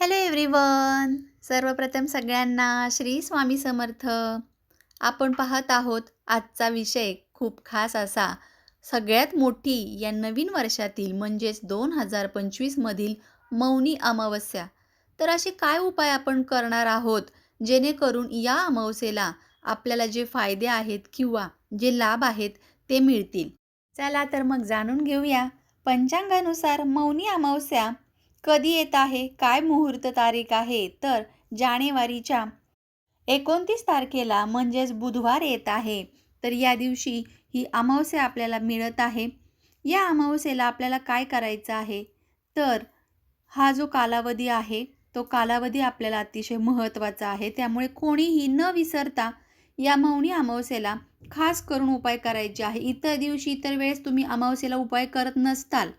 Hello everyone सर्वप्रथम सगळ्यांना श्री स्वामी समर्थ. आपण पाहत आहोत आजचा विषय खूप खास असा. सगळ्यात मोठी या नवीन वर्षातील म्हणजेच दोन हजार पंचवीसमधील मौनी अमावस्या. तर असे काय उपाय आपण करणार आहोत? जेणेकरून या अमावस्येला आपल्याला जे फायदे आहेत किंवा जे लाभ आहेत ते मिळतील. चला तर मग जाणून घेऊया. पंचांगानुसार मौनी अमावस्या कधी येत आहे? काय मुहूर्त तारीख आहे? तर जानेवारीच्या एकोणतीस तारखेला म्हणजेच बुधवार येत आहे. तर या दिवशी ही अमावस्या आपल्याला मिळत आहे. या अमावस्येला आपल्याला काय करायचं आहे? तर हा जो कालावधी आहे तो कालावधी आपल्याला अतिशय महत्त्वाचा आहे. त्यामुळे कोणीही न विसरता या मौनी अमावस्येला खास करून उपाय करायचे आहे. इतर दिवशी इतर वेळेस तुम्ही अमावस्येला उपाय करत नसताल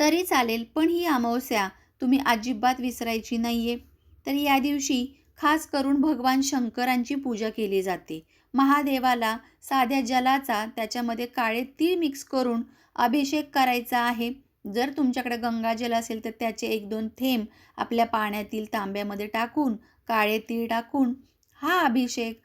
तरी चालेल पण ही अमावस्या तुम्ही अजिबात विसरायची नाही आहे तर या दिवशी खास करून भगवान शंकरांची पूजा केली जाते. महादेवाला साध्या जलाचा त्याच्यामध्ये काळे तीळ मिक्स करून अभिषेक करायचा आहे. जर तुमच्याकडे गंगाजल असेल तर त्याचे एक दोन थेंब आपल्या पाण्यातील तांब्यामध्ये टाकून काळे तीळ टाकून हा अभिषेक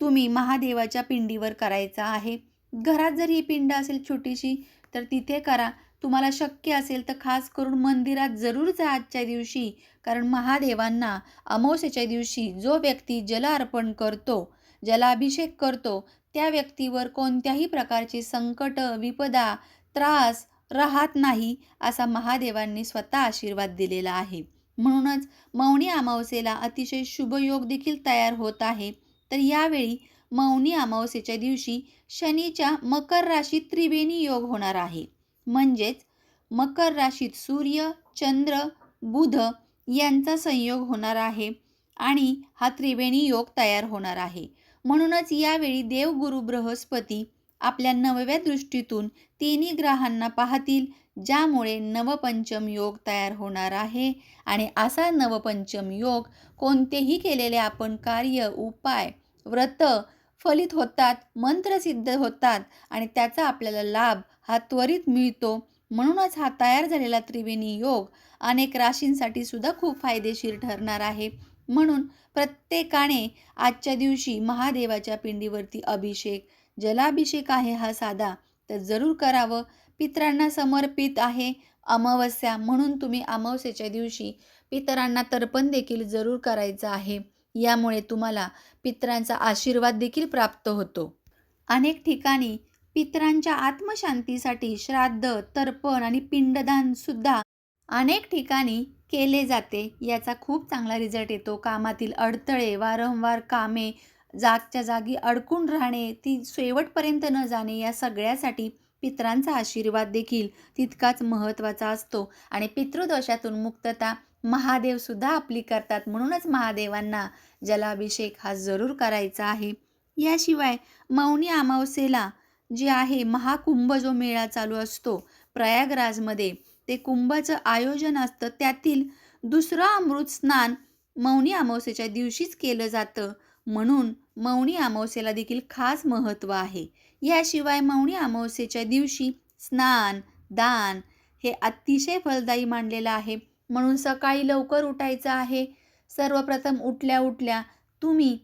तुम्ही महादेवाच्या पिंडीवर करायचा आहे. घरात जर ही पिंड असेल छोटीशी तर तिथे करा. तुम्हाला शक्य असेल तर खास करून मंदिरात जरूर जा आजच्या दिवशी. कारण महादेवांना अमावस्येच्या दिवशी जो व्यक्ती जल अर्पण करतो जलाभिषेक करतो त्या व्यक्तीवर कोणत्याही प्रकारचे संकट विपदा त्रास राहत नाही असा महादेवांनी स्वतः आशीर्वाद दिलेला आहे. म्हणूनच मौनी अमावस्येला अतिशय शुभयोग देखील तयार होत आहे. तर यावेळी मौनी अमावस्येच्या दिवशी शनीच्या मकर राशीत त्रिवेणी योग होणार आहे. म्हणजेच मकर राशीत सूर्य चंद्र बुध यांचा संयोग होणार आहे आणि हा त्रिवेणी योग तयार होणार आहे. म्हणूनच यावेळी देवगुरु बृहस्पती आपल्या नवव्या दृष्टीतून तिन्ही ग्रहांना पाहतील ज्यामुळे नवपंचम योग तयार होणार आहे. आणि असा नवपंचम योग कोणतेही केलेले आपण कार्य उपाय व्रत फलित होतात मंत्रसिद्ध होतात आणि त्याचा आपल्याला लाभ हा त्वरित मिळतो. म्हणूनच हा तयार झालेला त्रिवेणी योग अनेक राशींसाठी सुद्धा खूप फायदेशीर ठरणार आहे. म्हणून प्रत्येकाने आजच्या दिवशी महादेवाच्या पिंडीवरती अभिषेक जलाभिषेक आहे हा साधा. तर जरूर करावं. पितरांना समर्पित आहे अमावस्या म्हणून तुम्ही अमावस्येच्या दिवशी पितरांना तर्पण देखील जरूर करायचं आहे. यामुळे तुम्हाला पितरांचा आशीर्वाद देखील प्राप्त होतो. अनेक ठिकाणी पितरांच्या आत्मशांतीसाठी श्राद्ध तर्पण आणि पिंडदान सुद्धा अनेक ठिकाणी केले जाते. याचा खूप चांगला रिझल्ट येतो. कामातील अडथळे वारंवार कामे जागच्या जागी अडकून राहणे ती शेवटपर्यंत न जाणे या सगळ्यासाठी पित्रांचा आशीर्वाद देखील तितकाच महत्त्वाचा असतो. आणि पितृदोषातून मुक्तता महादेवसुद्धा आपली करतात. म्हणूनच महादेवांना जलाभिषेक हा जरूर करायचा आहे. याशिवाय मौनी अमावस्येला जे आहे महाकुंभ जो मेळा चालू असतो प्रयागराजमध्ये ते कुंभाचं आयोजन असतं. त्यातील दुसरं अमृत स्नान मौनी अमावस्येच्या दिवशीच केलं जातं. म्हणून मौनी अमावस्येला देखील खास महत्त्व आहे. याशिवाय मौनी अमावस्येच्या दिवशी स्नान दान हे अतिशय फलदायी मानलेलं आहे. म्हणून सकाळी लवकर उठायचं आहे. सर्वप्रथम उठल्या उठल्या तुम्ही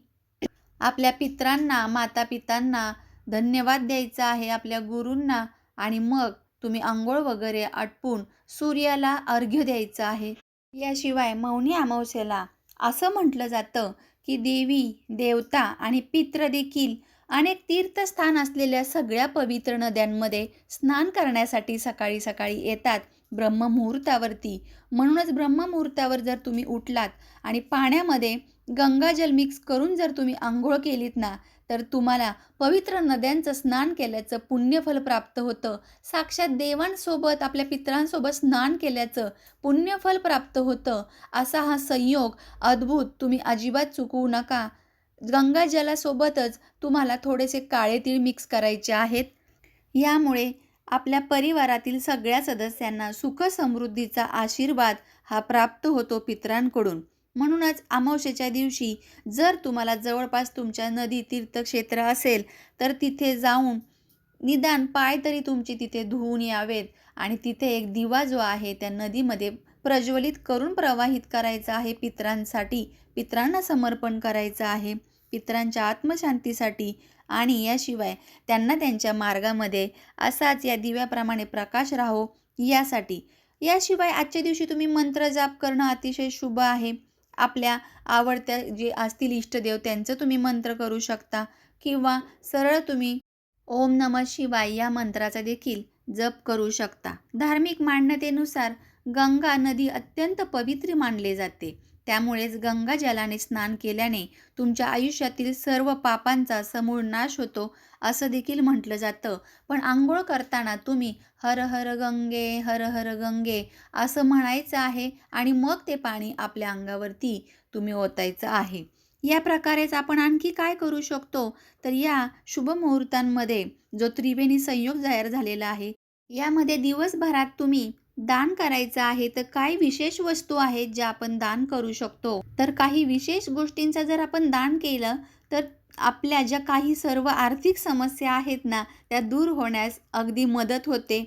आपल्या पित्रांना माता पितांना धन्यवाद द्यायचा आहे आपल्या गुरूंना आणि मग तुम्ही आंघोळ वगैरे आटपून सूर्याला अर्घ्य द्यायचं आहे. याशिवाय मौनी अमावस्येला असं म्हटलं जातं की देवी देवता आणि पित्र देखील अनेक तीर्थस्थान असलेल्या सगळ्या पवित्र नद्यांमध्ये स्नान करण्यासाठी सकाळी सकाळी येतात. ब्रह्ममुहूर्तावरती. म्हणूनच ब्रह्ममुहूर्तावर जर तुम्ही उठलात आणि पाण्यामध्ये गंगाजल मिक्स करून जर तुम्ही आंघोळ केलीत ना तर तुम्हाला पवित्र नद्यांचं स्नान केल्याचं पुण्यफल प्राप्त होतं. साक्षात देवांसोबत आपल्या पितरांसोबत स्नान केल्याचं पुण्यफल प्राप्त होतं. असा हा संयोग अद्भुत. तुम्ही अजिबात चुकवू नका. गंगाजलासोबतच तुम्हाला थोडेसे काळे तीळ मिक्स करायचे आहेत. यामुळे आपल्या परिवारातील सगळ्या सदस्यांना सुख समृद्धीचा आशीर्वाद हा प्राप्त होतो पितरांकडून. म्हणूनच अमावशेच्या दिवशी जर तुम्हाला जवळपास तुमच्या नदी तीर्थक्षेत्र असेल तर तिथे जाऊन निदान पाय तरी तुमची तिथे धुवून यावेत आणि तिथे एक दिवा जो आहे त्या नदीमध्ये प्रज्वलित करून प्रवाहित करायचा आहे पितरांसाठी पितरांना समर्पण करायचं आहे. पितरांच्या आत्मशांतीसाठी आणि याशिवाय त्यांना त्यांच्या मार्गामध्ये असाच या दिव्याप्रमाणे प्रकाश राहो यासाठी. याशिवाय आजच्या दिवशी तुम्ही मंत्र जाप करणं अतिशय शुभ आहे. आपल्या आवडत्या जे असतील इष्टदेव त्यांचं तुम्ही मंत्र करू शकता किंवा सरळ तुम्ही ओम नम शिवाय या मंत्राचा देखील जप करू शकता. धार्मिक मान्यतेनुसार गंगा नदी अत्यंत पवित्र मानले जाते. त्यामुळेच गंगा जलाने स्नान केल्याने तुमच्या आयुष्यातील सर्व पापांचा समूळ नाश होतो असं देखील म्हटलं जातं. पण आंघोळ करताना तुम्ही हर हर गंगे हर हर गंगे असं म्हणायचं आहे आणि मग ते पाणी आपल्या अंगावरती तुम्ही ओतायचं आहे. या प्रकारेच आपण आणखी काय करू शकतो? तर या शुभ मुहूर्तांमध्ये जो त्रिवेणी संयोग जाहीर झालेला आहे यामध्ये दिवसभरात तुम्ही दान करायचं आहे तर काय विशेष वस्तू आहेत ज्या आपण दान करू शकतो? तर काही विशेष गोष्टींचा जर आपण दान केलं तर आपल्या ज्या काही सर्व आर्थिक समस्या आहेत ना त्या दूर होण्यास अगदी मदत होते.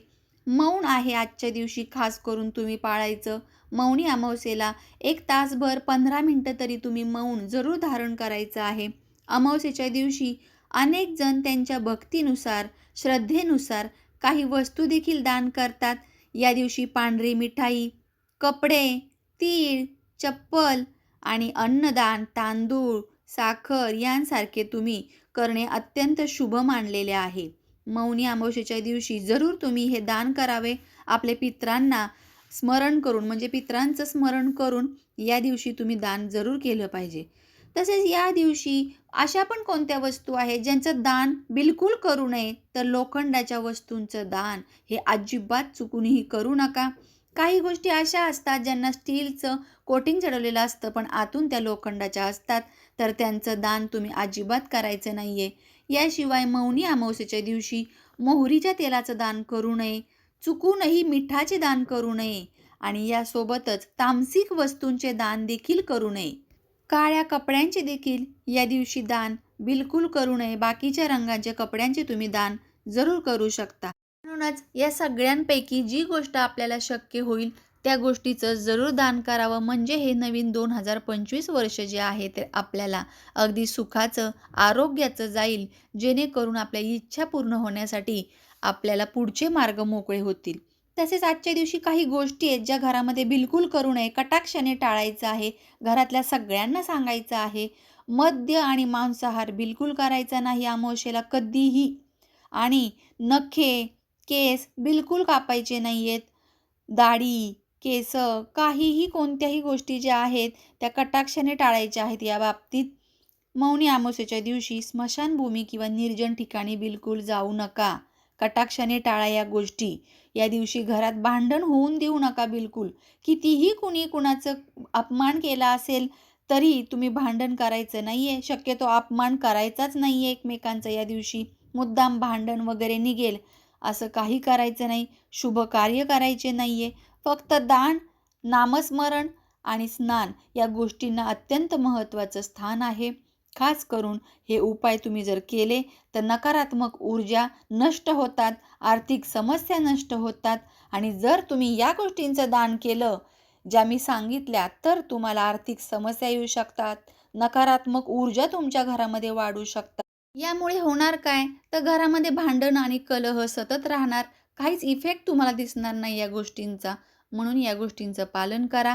मौन आहे आजच्या दिवशी खास करून तुम्ही पाळायचं. मौनी अमावस्येला एक तासभर पंधरा मिनटं तरी तुम्ही मौन जरूर धारण करायचं आहे. अमावस्येच्या दिवशी अनेक जण त्यांच्या भक्तीनुसार श्रद्धेनुसार काही वस्तू देखील दान करतात. या दिवशी पांढरी मिठाई कपडे तीळ चप्पल आणि अन्नदान तांदूळ साखर यांसारखे तुम्ही करणे अत्यंत शुभ मानलेले आहे. मौनी अमावस्येच्या दिवशी जरूर तुम्ही हे दान करावे. आपले पित्रांना स्मरण करून म्हणजे पित्रांचं स्मरण करून या दिवशी तुम्ही दान जरूर केलं पाहिजे. तसेच या दिवशी अशा पण कोणत्या वस्तू आहेत ज्यांचं दान बिलकुल करू नये? तर लोखंडाच्या वस्तूंचं दान हे अजिबात चुकूनही करू नका. काही गोष्टी अशा असतात ज्यांना स्टीलचं कोटिंग चढवलेलं असतं पण आतून त्या लोखंडाच्या असतात. तर त्यांचं दान तुम्ही अजिबात करायचं नाही आहे याशिवाय मौनी अमावस्येच्या दिवशी मोहरीच्या तेलाचं दान करू नये. चुकूनही मिठाचे दान करू नये. आणि यासोबतच तामसिक वस्तूंचे दान देखील करू नये. काळ्या कपड्यांचे देखील या दिवशी दान बिलकुल करू नये. बाकीच्या रंगांच्या कपड्यांचे तुम्ही दान जरूर करू शकता. म्हणूनच या सगळ्यांपैकी जी गोष्ट आपल्याला शक्य होईल त्या गोष्टीचं जरूर दान करावं. म्हणजे हे नवीन दोन हजार पंचवीस वर्ष जे आहे ते आपल्याला अगदी सुखाचं आरोग्याचं जाईल जेणेकरून आपल्या इच्छा पूर्ण होण्यासाठी आपल्याला पुढचे मार्ग मोकळे होतील. तसेच आजच्या दिवशी काही गोष्टी आहेत ज्या घरामध्ये बिलकुल करू नये कटाक्षाने टाळायचं आहे घरातल्या सगळ्यांना सांगायचं आहे. मद्य आणि मांसाहार बिलकुल करायचा नाही अमावशेला कधीही. आणि नखे केस बिलकुल कापायचे नाही आहेत दाढी केस काहीही कोणत्याही गोष्टी ज्या आहेत त्या कटाक्षाने टाळायच्या आहेत या बाबतीत. मौनी अमावस्येच्या दिवशी स्मशानभूमी किंवा निर्जन ठिकाणी बिलकुल जाऊ नका. कटाक्षाने टाळा या गोष्टी. या दिवशी घरात भांडण होऊन देऊ नका बिलकुल. कितीही कुणी कुणाचं अपमान केला असेल तरी तुम्ही भांडण करायचं नाही आहे शक्यतो अपमान करायचाच नाही आहे एकमेकांचा या दिवशी. मुद्दाम भांडण वगैरे निघेल. असं काही करायचं नाही. शुभ कार्य करायचे नाही आहे फक्त दान नामस्मरण आणि स्नान या गोष्टींना अत्यंत महत्त्वाचं स्थान आहे. खास करून हे उपाय तुम्ही जर केले तर नकारात्मक ऊर्जा नष्ट होतात आर्थिक समस्या नष्ट होतात. आणि जर तुम्ही या गोष्टींचं दान केलं ज्या मी सांगितल्या तर तुम्हाला आर्थिक समस्या येऊ शकतात नकारात्मक ऊर्जा तुमच्या घरामध्ये वाढू शकतात. यामुळे होणार काय? तर घरामध्ये भांडण आणि कलह सतत राहणार. काहीच इफेक्ट तुम्हाला दिसणार नाही या गोष्टींचा. म्हणून या गोष्टींचं पालन करा.